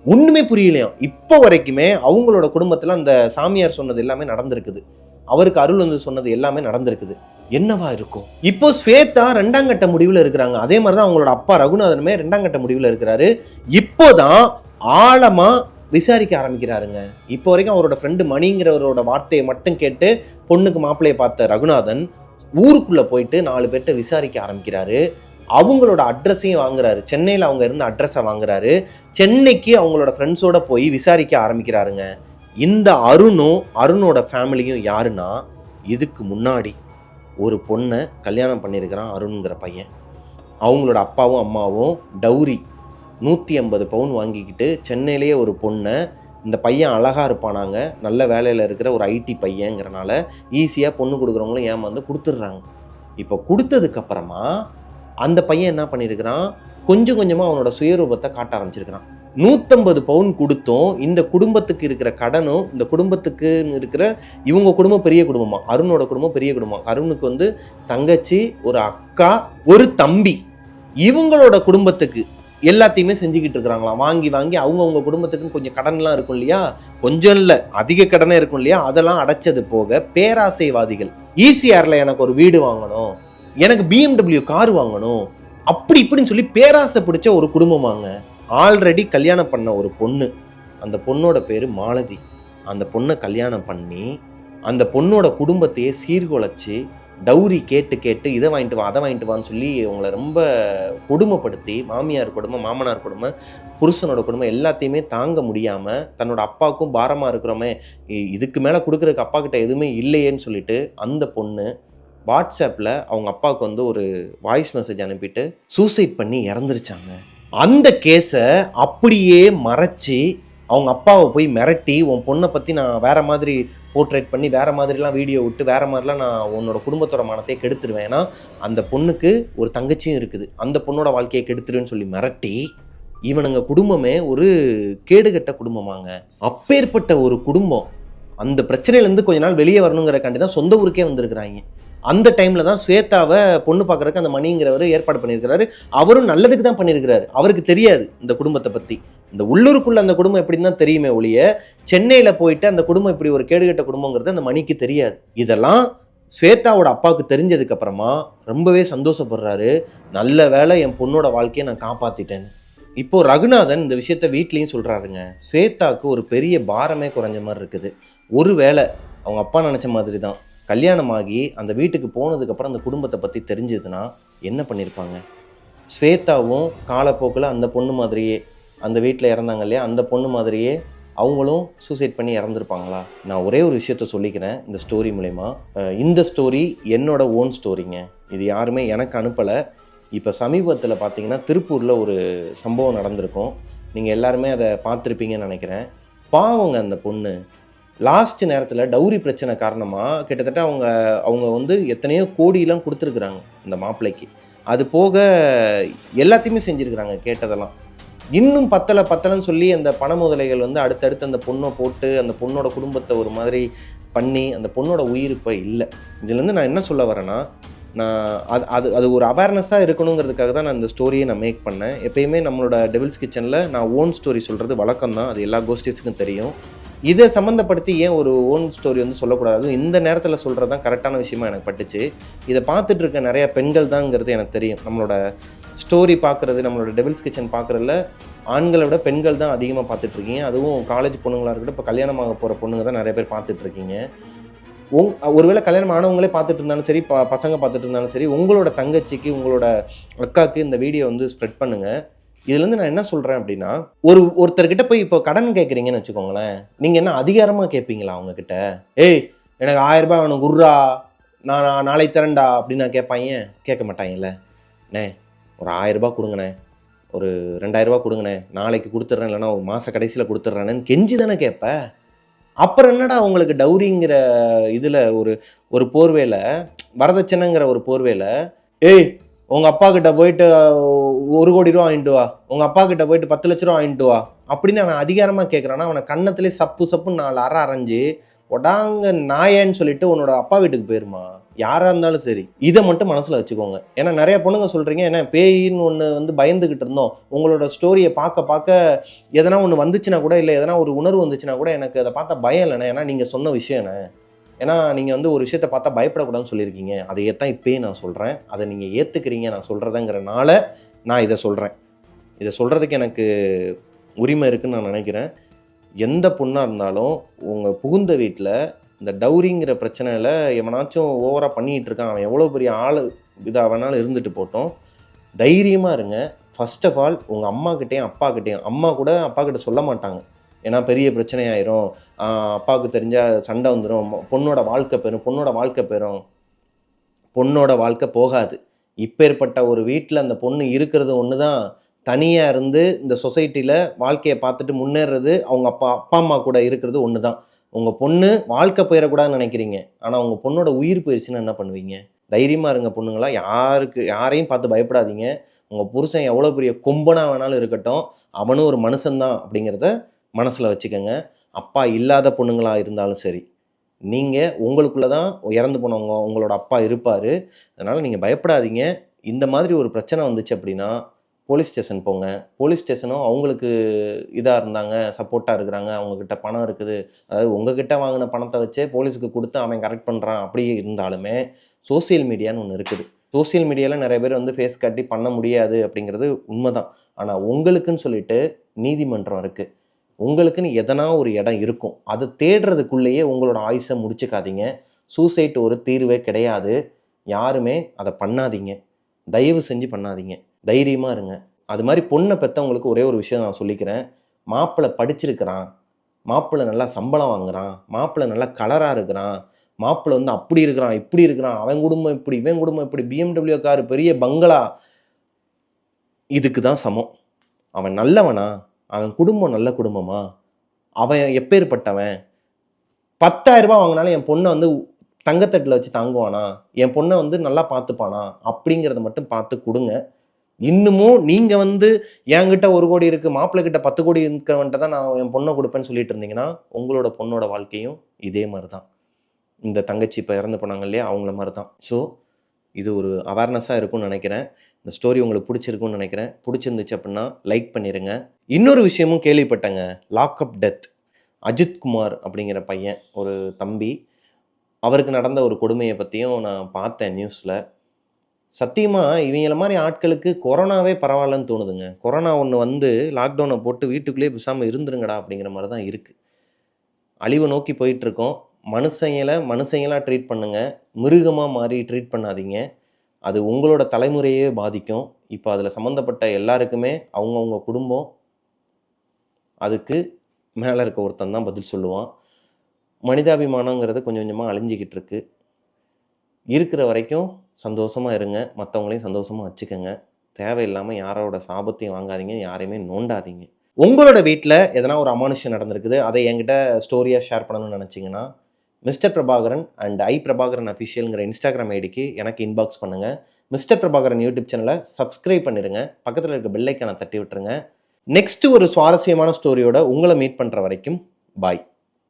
ஒண்ணுமே புரியலையாம். இப்போ வரைக்குமே அவங்களோட குடும்பத்துல அந்த சாமியார் சொன்னது எல்லாமே நடந்திருக்குது. அவருக்கு அருள் வந்து சொன்னது எல்லாமே நடந்திருக்குது. என்னவா இருக்கும்? இப்போ ஸ்வேதா ரெண்டாம் கட்ட முடிவில் இருக்கிறாங்க. அதே மாதிரி தான் அவங்களோட அப்பா ரகுநாதனுமே ரெண்டாம் கட்ட முடிவில் இருக்கிறாரு. இப்போதான் ஆழமா விசாரிக்க ஆரம்பிக்கிறாருங்க. இப்போ வரைக்கும் அவரோட ஃப்ரெண்டு மணிங்கிறவரோட வார்த்தையை மட்டும் கேட்டு பொண்ணுக்கு மாப்பிள்ளையை பார்த்த ரகுநாதன் ஊருக்குள்ளே போயிட்டு நாலு பேர்கிட்ட விசாரிக்க ஆரம்பிக்கிறாரு. அவங்களோட அட்ரஸையும் வாங்குறாரு. சென்னையில் அவங்க இருந்த அட்ரஸை வாங்குறாரு. சென்னைக்கு அவங்களோட ஃப்ரெண்ட்ஸோட போய் விசாரிக்க ஆரம்பிக்கிறாருங்க. இந்த அருணும் அருணோட ஃபேமிலியும் யாருன்னா இதுக்கு முன்னாடி ஒரு பொண்ணை கல்யாணம் பண்ணியிருக்கிறான் அருணுங்கிற பையன். அவங்களோட அப்பாவும் அம்மாவும் டௌரி நூற்றி ஐம்பது பவுன் வாங்கிக்கிட்டு சென்னையிலேயே ஒரு பொண்ணை இந்த பையன் அழகாக இருப்பானாங்க. நல்ல வேலையில் இருக்கிற ஒரு ஐடி பையங்கிறனால ஈஸியாக பொண்ணு கொடுக்குறவங்களும் ஏமாந்து கொடுத்துட்றாங்க. இப்போ கொடுத்ததுக்கப்புறமா அந்த பையன் என்ன பண்ணியிருக்கிறான் கொஞ்சம் கொஞ்சமாக அவனோட சுயரூபத்தை காட்ட ஆரம்பிச்சிருக்கிறான். நூற்றம்பது பவுன் கொடுத்தும் இந்த குடும்பத்துக்கு இருக்கிற கடனும் இந்த குடும்பத்துக்கு இருக்கிற இவங்க குடும்பம் பெரிய குடும்பமா? அருணோட குடும்பம் பெரிய குடும்பம். அருணுக்கு வந்து தங்கச்சி ஒரு அக்கா ஒரு தம்பி. இவங்களோட குடும்பத்துக்கு எல்லாத்தையுமே செஞ்சுக்கிட்டு இருக்கிறாங்களாம். வாங்கி வாங்கி அவங்கவுங்க குடும்பத்துக்குன்னு கொஞ்சம் கடன்லாம் இருக்கும் இல்லையா? கொஞ்சம் இல்லை அதிக கடனே இருக்கும் இல்லையா? அதெல்லாம் அடைச்சது போக பேராசைவாதிகள் ஈசிஆரில் எனக்கு ஒரு வீடு வாங்கணும் எனக்கு பிஎம்டபிள்யூ கார் வாங்கணும் அப்படி இப்படின்னு சொல்லி பேராசை பிடிச்ச ஒரு குடும்பமாங்க ஆல்ரெடி கல்யாணம் பண்ண ஒரு பொண்ணு அந்த பொண்ணோட பேர் மாலதி. அந்த பொண்ணை கல்யாணம் பண்ணி அந்த பொண்ணோட குடும்பத்தையே சீர்குலைச்சி டௌரி கேட்டு கேட்டு இதை வாங்கிட்டு வா அதை வாங்கிட்டு வான்னு சொல்லி அவங்கள ரொம்ப கொடுமைப்படுத்தி மாமியார் கொடுமை மாமனார் கொடுமை புருஷனோட கொடுமை எல்லாத்தையுமே தாங்க முடியாமல் தன்னோட அப்பாவுக்கும் பாரமாக இருக்கிறோமே இதுக்கு மேலே கொடுக்குறதுக்கு அப்பா கிட்ட எதுவுமே இல்லையேன்னு சொல்லிட்டு அந்த பொண்ணு வாட்ஸ்அப்பில் அவங்க அப்பாவுக்கு வந்து ஒரு வாய்ஸ் மெசேஜ் அனுப்பிட்டு சூசைட் பண்ணி இறந்துருச்சாங்க. அந்த கேஸை அப்படியே மறைச்சி அவங்க அப்பாவை போய் மிரட்டி உன் பொண்ணை பற்றி நான் வேற மாதிரி போர்ட்ரேட் பண்ணி வேறு மாதிரிலாம் வீடியோ விட்டு வேற மாதிரிலாம் நான் உன்னோட குடும்பத்தோட மனத்தை கெடுத்துருவேன். ஏன்னா அந்த பொண்ணுக்கு ஒரு தங்கச்சியும் இருக்குது. அந்த பொண்ணோட வாழ்க்கையை கெடுத்துருவேன்னு சொல்லி மிரட்டி இவனுங்க குடும்பமே ஒரு கேடுகட்ட குடும்பமாங்க. அப்பேற்பட்ட ஒரு குடும்பம். அந்த பிரச்சனையிலேருந்து கொஞ்ச நாள் வெளியே வரணுங்கிறக்காண்டி தான் சொந்த ஊருக்கே வந்திருக்கிறாங்க. அந்த டைமில் தான் ஸ்வேதாவை பொண்ணு பார்க்கறதுக்கு அந்த மணிங்கிறவர் ஏற்பாடு பண்ணியிருக்கிறாரு. அவரும் நல்லதுக்கு தான் பண்ணியிருக்கிறாரு. அவருக்கு தெரியாது இந்த குடும்பத்தை பற்றி இந்த உள்ளூருக்குள்ள அந்த குடும்பம் எப்படின்னு தான் தெரியுமே ஒழிய சென்னையில் போயிட்டு அந்த குடும்பம் இப்படி ஒரு கேடுகட்ட குடும்பங்கிறது அந்த மணிக்கு தெரியாது. இதெல்லாம் ஸ்வேதாவோட அப்பாவுக்கு தெரிஞ்சதுக்கு அப்புறமா ரொம்பவே சந்தோஷப்படுறாரு. நல்ல வேளை என் பொண்ணோட வாழ்க்கையை நான் காப்பாத்திட்டேன். இப்போ ரகுநாதன் இந்த விஷயத்த வீட்லேயும் சொல்கிறாருங்க ஸ்வேதாவுக்கு ஒரு பெரிய பாரமே குறைஞ்ச மாதிரி இருக்குது. ஒரு வேளை அவங்க அப்பா நினச்ச மாதிரி தான். கல்யாணமாகி அந்த வீட்டுக்கு போனதுக்கப்புறம் அந்த குடும்பத்தை பற்றி தெரிஞ்சதுன்னா என்ன பண்ணியிருப்பாங்க ஸ்வேதாவும் காலப்போக்கில் அந்த பொண்ணு மாதிரியே அந்த வீட்டில் இறந்தாங்க இல்லையா? அந்த பொண்ணு மாதிரியே அவங்களும் சூசைட் பண்ணி இறந்துருப்பாங்களா? நான் ஒரே ஒரு விஷயத்த சொல்லிக்கிறேன் இந்த ஸ்டோரி மூலயமா. இந்த ஸ்டோரி என்னோட ஓன் ஸ்டோரிங்க இது யாருமே எனக்கு அனுப்பலை. இப்போ சமீபத்தில் பார்த்தீங்கன்னா திருப்பூரில் ஒரு சம்பவம் நடந்திருக்கும். நீங்கள் எல்லாருமே அதை பார்த்துருப்பீங்கன்னு நினைக்கிறேன். பாவங்க அந்த பொண்ணு. லாஸ்ட் நேரத்தில் டவுரி பிரச்சனை காரணமாக கிட்டத்தட்ட அவங்க அவங்க வந்து எத்தனையோ கோடியெல்லாம் கொடுத்துருக்குறாங்க இந்த மாப்பிள்ளைக்கு அது போக எல்லாத்தையுமே செஞ்சுருக்குறாங்க கேட்டதெல்லாம். இன்னும் பத்தலை பத்தலைன்னு சொல்லி அந்த பண முதலைகள் வந்து அடுத்தடுத்து அந்த பொண்ணை போட்டு அந்த பொண்ணோட குடும்பத்தை ஒரு மாதிரி பண்ணி அந்த பொண்ணோட உயிர் இப்போ இல்லை. இதுலேருந்து நான் என்ன சொல்ல வரேன்னா நான் அது அது அது ஒரு அவேர்னஸாக இருக்கணுங்கிறதுக்காக தான் நான் இந்த ஸ்டோரியை நான் மேக் பண்ணேன். எப்பயுமே நம்மளோட டெவில்ஸ் கிச்சனில் நான் ஓன் ஸ்டோரி சொல்கிறது வழக்கம் தான் அது எல்லா கோஸ்டிஸுக்கும் தெரியும். இதை சம்மந்தப்படுத்தி ஏன் ஒரு ஓன் ஸ்டோரி வந்து சொல்லக்கூடாது? அதுவும் இந்த நேரத்தில் சொல்கிறது தான் கரெக்டான விஷயமா எனக்கு பட்டுச்சு. இதை பார்த்துட்டு இருக்க நிறைய பெண்கள் தான்ங்கிறது எனக்கு தெரியும். நம்மளோட ஸ்டோரி பார்க்குறது நம்மளோட டெபிள்ஸ் கிச்சன் பார்க்குறதுல ஆண்களை விட பெண்கள் தான் அதிகமாக பார்த்துட்ருக்கீங்க. அதுவும் காலேஜ் பொண்ணுங்களாக இருக்கட்டும் இப்போ கல்யாணமாக போகிற பொண்ணுங்க தான் நிறைய பேர் பார்த்துட்ருக்கீங்க. உங் ஒருவேளை கல்யாணம் ஆனவங்களே பார்த்துட்டு இருந்தாலும் சரி ப பசங்க பார்த்துட்டு இருந்தாலும் சரி உங்களோட தங்கச்சிக்கு உங்களோட அக்காவுக்கு இந்த வீடியோ வந்து ஸ்ப்ரெட் பண்ணுங்கள் இதுலேருந்து நான் என்ன சொல்கிறேன் அப்படின்னா ஒரு ஒருத்தர்கிட்ட போய் இப்போ கடன் கேட்குறீங்கன்னு வச்சுக்கோங்களேன் நீங்கள் என்ன அதிகாரமாக கேட்பீங்களா அவங்கக்கிட்ட ஏய் எனக்கு ஆயிரம் ரூபாய் வேணும் குர்ரா நான் நாளை நாளைக்கு அப்படின்னு நான் கேட்பாங்க கேட்க மாட்டாங்கல்ல அண்ணே ஒரு ஆயிரம் ரூபாய் கொடுங்கண்ணே. ஒரு ரெண்டாயிரம் ரூபாய் கொடுங்கண்ணே. நாளைக்கு கொடுத்துட்றேன் இல்லைன்னா ஒரு மாத கடைசியில் கொடுத்துட்றேன்னு கெஞ்சி தானே கேட்ப. அப்புறம் என்னடா உங்களுக்கு டவுரிங்கிற இதில் ஒரு ஒரு போர்வேல வரதட்சணைங்கிற ஒரு போர்வேல ஏய் உங்கள் அப்பா கிட்ட போயிட்டு ஒரு கோடி ரூபா வாங்கிட்டு வா. உங்கள் அப்பா கிட்ட போயிட்டு பத்து லட்ச ரூபா வாங்கிட்டு வா. அப்படின்னு அவன் அதிகாரமாக கேட்குறான்னா அவனை கண்ணத்துலேயே சப்பு சப்புன்னு நாலு அற அரைஞ்சு ஒடாங்க நாயன்னு சொல்லிட்டு உன்னோட அப்பா வீட்டுக்கு போயிருமா யாராக இருந்தாலும் சரி. இதை மட்டும் மனசில் வச்சுக்கோங்க. ஏன்னா நிறைய பொண்ணுங்க சொல்கிறீங்க ஏன்னா பேயின்னு ஒன்று வந்து பயந்துக்கிட்டு இருந்தோம். உங்களோட ஸ்டோரியை பார்க்க பார்க்க எதனா ஒன்று வந்துச்சுன்னா கூட இல்லை எதனா ஒரு உணர்வு வந்துச்சுன்னா கூட எனக்கு அதை பார்த்தா பயம் இல்லைண்ணே. ஏன்னா நீங்கள் சொன்ன விஷயம் என்ன? ஏன்னா நீங்கள் வந்து ஒரு விஷயத்தை பார்த்தா பயப்படக்கூடாதுன்னு சொல்லியிருக்கீங்க. அதையே தான் இப்பயே நான் சொல்கிறேன் அதை நீங்கள் ஏற்றுக்கிறீங்க நான் சொல்கிறதங்கிறனால நான் இதை சொல்கிறேன் இதை சொல்கிறதுக்கு எனக்கு உரிமை இருக்குன்னு நான் நினைக்கிறேன். எந்த பொண்ணாக இருந்தாலும் உங்கள் புகுந்த வீட்டில் இந்த டௌரிங்கிற பிரச்சனையில் எவனாச்சும் ஓவராக பண்ணிகிட்டு இருக்கான் அவன் எவ்வளோ பெரிய ஆள் இதாக வேணாலும் இருந்துட்டு போட்டோம். தைரியமாக இருங்க. ஃபஸ்ட் ஆஃப் ஆல் உங்கள் அம்மாக்கிட்டேயும் அப்பாக்கிட்டேயும் அம்மா கூட அப்பாக்கிட்ட சொல்ல மாட்டாங்க. ஏன்னா பெரிய பிரச்சனையாயிரும். அப்பாவுக்கு தெரிஞ்சால் சண்டை வந்துடும் பொண்ணோட வாழ்க்கை பெறும் பொண்ணோட வாழ்க்கை பெறும் பொண்ணோட வாழ்க்கை போகாது. இப்பேற்பட்ட ஒரு வீட்டில் அந்த பொண்ணு இருக்கிறது ஒன்று தான் தனியாக இருந்து இந்த சொசைட்டியில் வாழ்க்கையை பார்த்துட்டு முன்னேறது அவங்க அப்பா அப்பா அம்மா கூட இருக்கிறது ஒன்று தான் உங்கள் பொண்ணு வாழ்க்கை போயிடக்கூடாதுன்னு நினைக்கிறீங்க. ஆனால் உங்கள் பொண்ணோட உயிர் போயிடுச்சுன்னா என்ன பண்ணுவீங்க? தைரியமாக இருங்க பொண்ணுங்களா. யாருக்கு யாரையும் பார்த்து பயப்படாதீங்க. உங்கள் புருஷன் எவ்வளோ பெரிய கொம்பனாக வேணாலும் இருக்கட்டும். அவனும் ஒரு மனுஷன்தான் அப்படிங்கிறத மனசில் வச்சுக்கோங்க. அப்பா இல்லாத பொண்ணுங்களாக இருந்தாலும் சரி நீங்கள் உங்களுக்குள்ளே தான் இறந்து போனவங்க உங்களோட அப்பா இருப்பார். அதனால் நீங்கள் பயப்படாதீங்க. இந்த மாதிரி ஒரு பிரச்சனை வந்துச்சு அப்படின்னா போலீஸ் ஸ்டேஷன் போங்க. போலீஸ் ஸ்டேஷனும் அவங்களுக்கு இதாக இருந்தாங்க சப்போர்ட்டாக இருக்கிறாங்க. அவங்கக்கிட்ட பணம் இருக்குது. அதாவது உங்ககிட்ட வாங்கின பணத்தை வச்சே போலீஸுக்கு கொடுத்து அவன் கரெக்ட் பண்ணுறான் அப்படி இருந்தாலுமே சோஷியல் மீடியான்னு ஒன்று இருக்குது. சோஷியல் மீடியாவில் நிறைய பேர் வந்து ஃபேஸ் காட்டி பண்ண முடியாது அப்படிங்கிறது உண்மைதான். ஆனால் உங்களுக்குன்னு சொல்லிட்டு நீதிமன்றம் இருக்குது உங்களுக்குன்னு எதனா ஒரு இடம் இருக்கும். அதை தேடுறதுக்குள்ளேயே உங்களோட ஆயுசை முடிச்சுக்காதீங்க. சூசைட் ஒரு தீர்வே கிடையாது. யாருமே அதை பண்ணாதீங்க. தயவு செஞ்சு பண்ணாதீங்க. தைரியமாக இருங்க. அது மாதிரி பொண்ணை பெற்றவங்களுக்கு ஒரே ஒரு விஷயம் நான் சொல்லிக்கிறேன். மாப்பிள்ளை படிச்சிருக்கிறான். மாப்பிள்ளை நல்லா சம்பளம் வாங்குறான். மாப்பிள்ளை நல்லா கலராக இருக்கிறான். மாப்பிள்ளை வந்து அப்படி இருக்கிறான் இப்படி இருக்கிறான். அவன் குடும்பம் இப்படி இவன் குடும்பம் இப்படி பிஎம்டபிள்யூ கார் பெரிய பங்களா. இதுக்கு தான் சமம். அவன் நல்லவனா? அவன் குடும்பம் நல்ல குடும்பமா? அவன் எப்பேற்பட்டவன் பத்தாயிரம் ரூபாய் வாங்கினாலும் என் பொண்ணை வந்து தங்கத்தட்டில் வச்சு தாங்குவானா? என் பொண்ணை வந்து நல்லா பார்த்துப்பானா? அப்படிங்கிறத மட்டும் பார்த்து கொடுங்க. இன்னமும் நீங்கள் வந்து என்கிட்ட ஒரு கோடி இருக்குது மாப்பிள்ளை கிட்ட பத்து கோடி இருக்கிறவன்ட்ட தான் நான் என் பொண்ணை கொடுப்பேன்னு சொல்லிட்டு இருந்தீங்கன்னா உங்களோட பொண்ணோட வாழ்க்கையும் இதே மாதிரி தான் இந்த தங்கச்சி இப்போ இறந்து போனாங்க இல்லையா? அவங்கள மாதிரி தான் ஸோ இது ஒரு அவேர்னஸாக இருக்கும்னு நினைக்கிறேன். இந்த ஸ்டோரி உங்களுக்கு பிடிச்சிருக்குன்னு நினைக்கிறேன். பிடிச்சிருந்துச்சு அப்படின்னா லைக் பண்ணிடுங்க இன்னொரு விஷயமும் கேள்விப்பட்டேங்க. லாக்அப் டெத் அஜித் குமார் அப்படிங்கிற பையன் ஒரு தம்பி அவருக்கு நடந்த ஒரு கொடுமையை பற்றியும் நான் பார்த்தேன் நியூஸில் சத்தியமாக இவங்கள மாதிரி ஆட்களுக்கு கொரோனாவே பரவாயில்லன்னு தோணுதுங்க. கொரோனா ஒன்று வந்து லாக்டவுனை போட்டு வீட்டுக்குள்ளேயே பேசாமல் இருந்துருங்கடா அப்படிங்கிற மாதிரி தான் இருக்குது அழிவை நோக்கி போயிட்டுருக்கோம் மனுஷங்களை மனுஷங்களாக ட்ரீட் பண்ணுங்கள் மிருகமாக மாறி ட்ரீட் பண்ணாதீங்க. அது உங்களோட தலைமுறையே பாதிக்கும். இப்போ அதில் சம்மந்தப்பட்ட எல்லாருக்குமே அவங்கவுங்க குடும்பம் அதுக்கு மேலே இருக்க ஒருத்தன் தான் பதில் சொல்லுவான். மனிதாபிமானங்கிறது கொஞ்சம் கொஞ்சமாக அழிஞ்சிக்கிட்டு இருக்கு இருக்கிற வரைக்கும் சந்தோஷமாக இருங்க. மற்றவங்களையும் சந்தோஷமாக வச்சுக்கோங்க. தேவையில்லாமல் யாரோட சாபத்தையும் வாங்காதீங்க. யாரையுமே நோண்டாதீங்க. உங்களோட வீட்டில் எதனா ஒரு அமானுஷம் நடந்திருக்குது அதை என்கிட்ட ஸ்டோரியாக ஷேர் பண்ணணும்னு நினச்சிங்கன்னா mister Prabhakaran and I Prabhakaran அஃபிஷியலுங்கிற Instagram ஐடிக்கு எனக்கு இன்பாக்ஸ் பண்ணுங்கள் மிஸ்டர் பிரபாகரன் யூடியூப் சேனலை சப்ஸ்கிரைப் பண்ணிடுங்க பக்கத்தில் இருக்க பெல்லைக்கான தட்டி விட்டுருங்க. நெக்ஸ்ட் ஒரு சுவாரஸ்யமான ஸ்டோரியோட உங்களை மீட் பண்ணுற வரைக்கும் பாய்